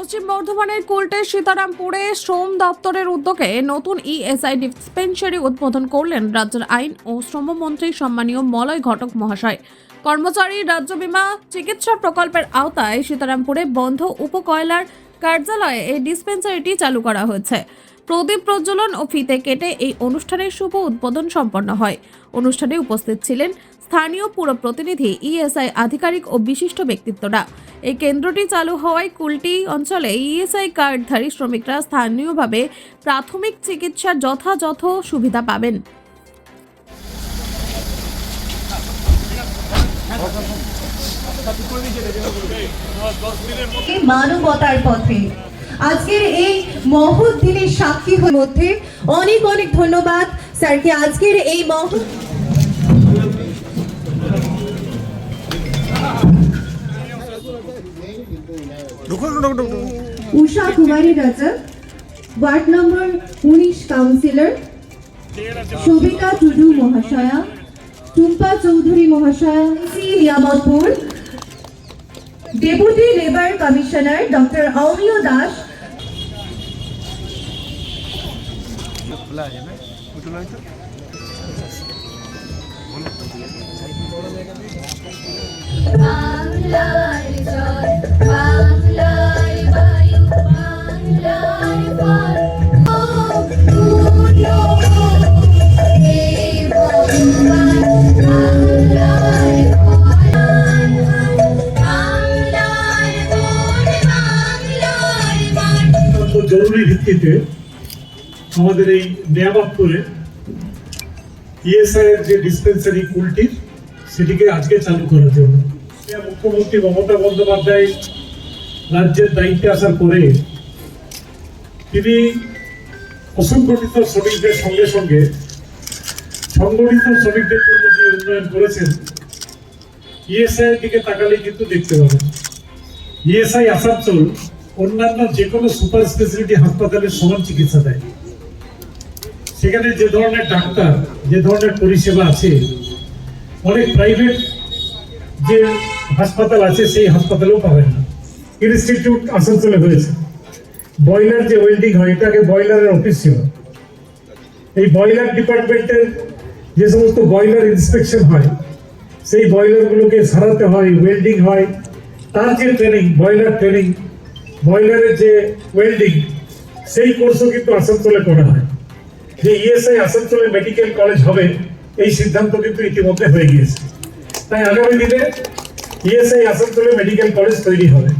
পশ্চিম বর্ধমানের কুলটে সীতারামপুরে শ্রম দপ্তরের উদ্যোগে নতুন ইএসআই ডিসপেন্সারি উদ্বোধন করলেন রাজ্যের আইন ও শ্রমমন্ত্রী সম্মানীয় মলয় ঘটক মহাশয়। কর্মচারী রাজ্য বীমা চিকিৎসা প্রকল্পের আওতায় সীতারামপুরে বন্ধ উপকয়লার কার্যালয়ে এই ডিসপেন্সারিটি চালু করা হয়েছে। প্রদীপ প্রজ্বলন ও ফিতে কেটে এই অনুষ্ঠানের শুভ উদ্বোধন সম্পন্ন হয়। অনুষ্ঠানে উপস্থিত ছিলেন স্থানীয় পুর প্রতিনিধি ইএসআই আধিকারিক ও বিশিষ্ট ব্যক্তিত্বরা। এই কেন্দ্রটি চালু হওয়ায় কুলটি অঞ্চলে ইএসআই কার্ডধারী শ্রমিকরা স্থানীয়ভাবে প্রাথমিক চিকিৎসার যথাযথ সুবিধা পাবেন। মানবতার পথে। আজকের এই মহৎ দিনের সাক্ষী মধ্যে অনেক অনেক ধন্যবাদ। স্যারকে আজকের এই মহৎ উষা কুমারী রাজা ওয়ার্ড নম্বর উনিশ কাউন্সিলর শোভিকা টুডু মহাশয়া টুম্পা চৌধুরী মহাশয়া C. Niamatpur deputy labour commissioner doctor Amiya Das বাংলার জরুরি ভিত্তিতে আমাদের এই নিয়ামতপুরে এর যে ডিসপেন্সারি কুলটির সেটিকে আজকে চালু করার জন্য। মুখ্যমন্ত্রী মমতা বন্দ্যোপাধ্যায় রাজ্যের দায়িত্বে আসার পরে তিনি অসংগঠিত শ্রমিকদের সঙ্গে সঙ্গে সংগঠিত শ্রমিকদের জন্য যে উন্নয়ন করেছেন, ইএসআই এর দিকে তাকালে কিন্তু দেখতে পাবেন। ইএসআই আসানসোল অন্যান্য যে কোনো সুপার স্পেশালিটি হাসপাতালের সমান চিকিৎসা দেয়। সেখানে যে ধরনের ডাক্তার, যে ধরনের পরিষেবা আছে, অনেক প্রাইভেট যে হাসপাতাল আছে, সেই হাসপাতালেও পাবেন না। ইনস্টিটিউট আসানসোলে হয়েছে। বয়লার যে ওয়েল্ডিং হয়, এটা আগে বয়লারের অফিস ছিল। এই বয়লার ডিপার্টমেন্টের যে সমস্ত বয়লার ইন্সপেকশন হয়, সেই বয়লারগুলোকে সারাতে হয় ওয়েল্ডিং হয়। তার যে ট্রেনিং বয়লার ট্রেনিং বয়লারের যে ওয়েল্ডিং সেই কোর্সও কিন্তু আসানসোলে করা হয়। যে ইএসআই আসানসোলে মেডিকেল কলেজ হবে, এই সিদ্ধান্ত কিন্তু ইতিমধ্যে হয়ে গিয়েছে। তাই আগামী দিনে ইএসআই আসানসোলে মেডিকেল কলেজ তৈরি হবে।